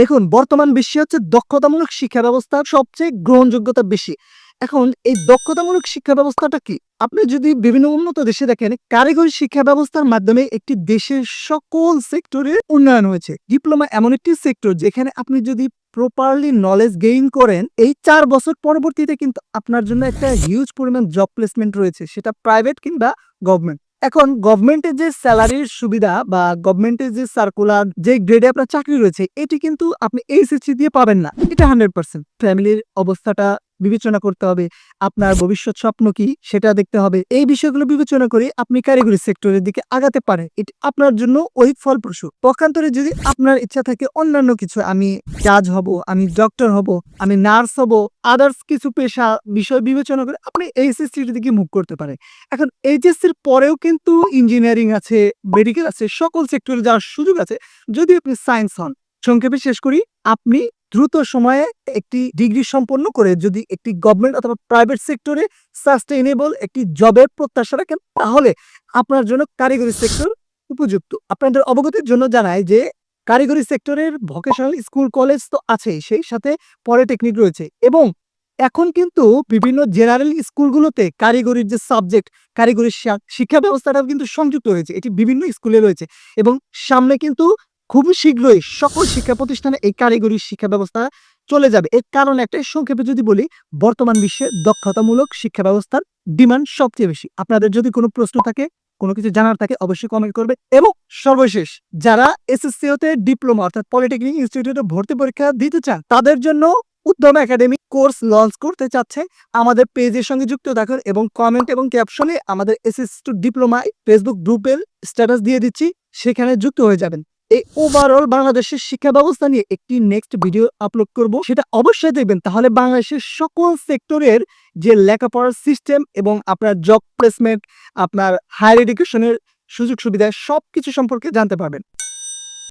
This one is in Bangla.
দেখুন, বর্তমান বিশ্বে হচ্ছে দক্ষতামূলক শিক্ষা ব্যবস্থা সবচেয়ে গ্রহণযোগ্যতা বেশি। এখন এই দক্ষতামূলক শিক্ষা ব্যবস্থাটা কি? আপনি যদি বিভিন্ন উন্নত দেশে দেখেন, কারিগরি শিক্ষা ব্যবস্থার মাধ্যমে একটি দেশের সকল সেক্টরে উন্নয়ন হয়েছে। ডিপ্লোমা এমন একটি সেক্টর যেখানে আপনি যদি প্রপারলি নলেজ গেইন করেন, এই চার বছর পরবর্তীতে কিন্তু আপনার জন্য একটা হিউজ পরিমাণ জব প্লেসমেন্ট রয়েছে। সেটা প্রাইভেট কিংবা গভর্নমেন্ট এখন গভর্নমেন্টের যে স্যালারির সুবিধা বা গভর্নমেন্টের যে সার্কুলার যে গ্রেডে আপনার চাকরি রয়েছে, এটি কিন্তু আপনি এইচএসসি দিয়ে পাবেন না। এটা হান্ড্রেড পার্সেন্ট ফ্যামিলির অবস্থাটা বিবেচনা করতে হবে। আপনার ভবিষ্যৎ স্বপ্ন কি সেটা দেখতে হবে। এই বিষয়গুলো বিবেচনা করে আপনি কারিগরি সেক্টরের দিকে আগাতে পারেন। এটি আপনার জন্য ওই ফলপ্রসূ। পক্ষান্তরে যদি আপনার ইচ্ছা থাকে অন্যান্য কিছু, আমি জাজ হব, আমি ডক্টর হব, আমি নার্স হব আদার্স কিছু পেশা বিষয় বিবেচনা করে আপনি এইচএসসির দিকে মুখ করতে পারেন। এখন এইচএসসির পরেও কিন্তু ইঞ্জিনিয়ারিং আছে মেডিকেল আছে, সকল সেক্টরে যাওয়ার সুযোগ আছে। যদি আপনি সায়েন্স হন, সংক্ষেপে শেষ করি, আপনি দ্রুত সময়ে একটি ডিগ্রি সম্পন্ন করে যদি একটি গভর্নমেন্ট অথবা প্রাইভেট সেক্টরে সাস্টেইনেবল একটি জবের প্রত্যাশা রাখেন, তাহলে আপনার জন্য কারিগরি সেক্টর উপযুক্ত। আপনাদের অবগতির জন্য জানাই যে কারিগরি সেক্টরের ভোকেশনাল স্কুল কলেজ তো আছেই, সেই সাথে পলিটেকনিক রয়েছে এবং এখন কিন্তু বিভিন্ন জেনারেল স্কুলগুলোতে কারিগরির যে সাবজেক্ট কারিগরি শিক্ষা ব্যবস্থাটা কিন্তু সংযুক্ত হয়েছে। এটি বিভিন্ন স্কুলে রয়েছে এবং সামনে কিন্তু খুব শীঘ্রই সকল শিক্ষা প্রতিষ্ঠানে এই কারিগরি শিক্ষা ব্যবস্থা চলে যাবে। এর কারণ একটা সংক্ষেপে যদি বলি, বর্তমান বিশ্বে দক্ষতামূলক শিক্ষা ব্যবস্থার ডিমান্ড সবচেয়ে বেশি। আপনাদের যদি কোনো প্রশ্ন থাকে, কোনো কিছু জানার থাকে, অবশ্যই কমেন্ট করবে। এবং সর্বশেষ, যারা এসএসসি হতে ডিপ্লোমা অর্থাৎ পলিটেকনিক ইনস্টিটিউটে ভর্তি পরীক্ষা দিতে চান, তাদের জন্য উদ্যম একাডেমি কোর্স লঞ্চ করতে চাচ্ছে। আমাদের পেজের সঙ্গে যুক্ত থাকুন এবং কমেন্ট এবং ক্যাপশনে আমাদের এসএস টু ডিপ্লোমা ফেসবুক গ্রুপের স্ট্যাটাস দিয়ে দিচ্ছি। সেখানে যুক্ত হয়ে যাবেন। এই ওভারঅল বাংলাদেশের শিক্ষা ব্যবস্থা নিয়ে একটি নেক্সট ভিডিও আপলোড করব। সেটা অবশ্যই দেখবেন। তাহলে বাংলাদেশের সকল সেক্টরের যে লেখাপড়ার সিস্টেম এবং আপনার জব প্লেসমেন্ট আপনার হায়ার এডুকেশনের সুযোগ সুবিধা সবকিছু সম্পর্কে জানতে পারবেন।